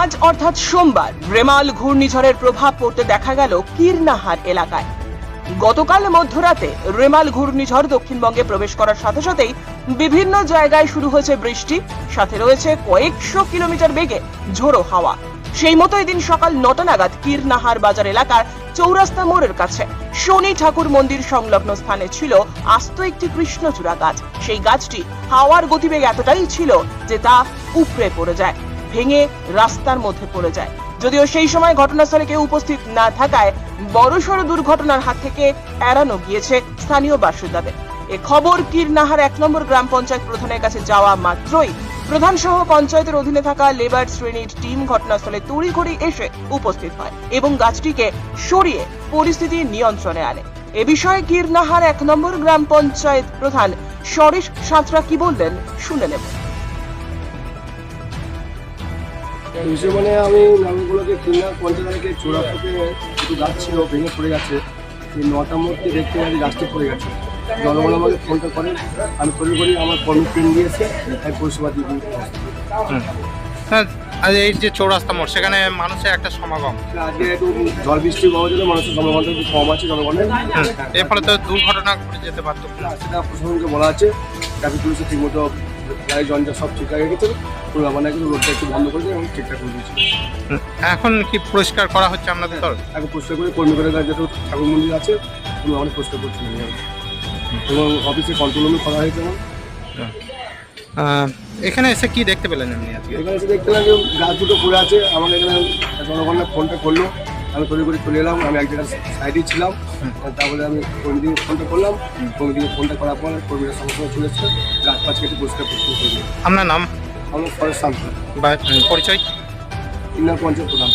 আজ অর্থাৎ সোমবার রেমাল ঘূর্ণিঝড়ের প্রভাব পড়তে দেখা গেল কীরনাহার এলাকায়। গতকাল মধ্যরাতে রেমাল ঘূর্ণিঝড় দক্ষিণবঙ্গে প্রবেশ করার সাথে সাথেই বিভিন্ন জায়গায় শুরু হয়েছে বৃষ্টি। সাথে রয়েছে কয়েকশো কিলোমিটার বেগে ঝোড়ো হাওয়া। সেই মতো এদিন সকাল নটা নাগাদ কীরনাহার বাজার এলাকার চৌরাস্তা মোড়ের কাছে শনি ঠাকুর মন্দির সংলগ্ন স্থানে ছিল আস্ত একটি কৃষ্ণচূড়া গাছ। সেই গাছটি হাওয়ার গতিবেগ এতটাই ছিল যে তা উপড়ে পড়ে যায়, ভেঙে রাস্তার মধ্যে পড়ে যায়। যদিও সেই সময় ঘটনাস্থলে কেউ উপস্থিত না থাকায় বড়সড় দুর্ঘটনার হাত থেকে এড়ানো গিয়েছে স্থানীয় বাসিন্দাদের। এ খবর কীরনাহার এক নম্বর গ্রাম পঞ্চায়েত প্রধানের কাছে যাওয়া মাত্রই প্রধান সহ পঞ্চায়েতের অধীনে থাকা লেবার শ্রেণির টিম ঘটনাস্থলে তড়িঘড়ি এসে উপস্থিত হয় এবং গাছটিকে সরিয়ে পরিস্থিতি নিয়ন্ত্রণে আনে। এ বিষয়ে কীরনাহার এক নম্বর গ্রাম পঞ্চায়েত প্রধান সরেশ সাঁতরা কি বললেন শুনে নেব। মানে আমি নামগুলোকে কিনা পঞ্চায়েত তারিখে চোরা থেকে একটু গাছ ছিল, ভেঙে পড়ে গেছে। নটার মধ্যে দেখতে পাচ্ছি গাছটি পড়ে গেছে। জনগণ আমাকে ফোনটা করে। আমি তৈরি করি আমার কর্মী ট্রেন দিয়েছে আমি পরিষেবা দিয়ে। হ্যাঁ আর এই যে চৌরাস্তা মোড় সেখানে মানুষের একটা সমাগম। আজকে একটু জল বৃষ্টি পাওয়া জন্য মানুষের জনগণটা একটু কম আছে জনগণের। হুম। এর ফলে তো দুর্ঘটনা ঘটে যেতে পারতো। সেটা প্রশাসনকে বলা আছে। ট্রাফিক পুলিশে ঠিকমতো গাড়ি জঞ্জা সব ঠিক হয়ে গেছে। কোনো ব্যাপার না কিন্তু রোডটা একটু বন্ধ করেছে এবং ঠিকঠাক করে দিয়েছে। হুম। এখন কি পরিষ্কার করা হচ্ছে আপনাদের তরফ? এখন পরিষ্কার করে কর্মীদের কাছে যত ঠাকুর মন্দির আছে কোনো আমাদের পরিষ্কার করছে এবং অফিসে কন্ট্রোল রুমে করা হয়েছে আমার এখানে এসে কি দেখতে পেলেন এমনি আজকে? এখানে এসে দেখতে পেলাম যে গাছ দুটো পড়ে আছে আমাকে এখানে জনগণরা ফোনটা করল। আমি তৈরি করে চলে এলাম আমি এক জায়গায় সাইডেই ছিলাম তারপরে আমি কর্মীদিকে ফোনটা করলাম। কর্মীদিকে ফোনটা করার পর কর্মীরা সঙ্গে সঙ্গে চলে এসছে। গাছ পাঁচ কেটে পরিষ্কার পরিষ্কার করে আপনার নাম? আমার ফরেস্ট বা পরিচয়? ইন্নার পঞ্চায়েত প্রধান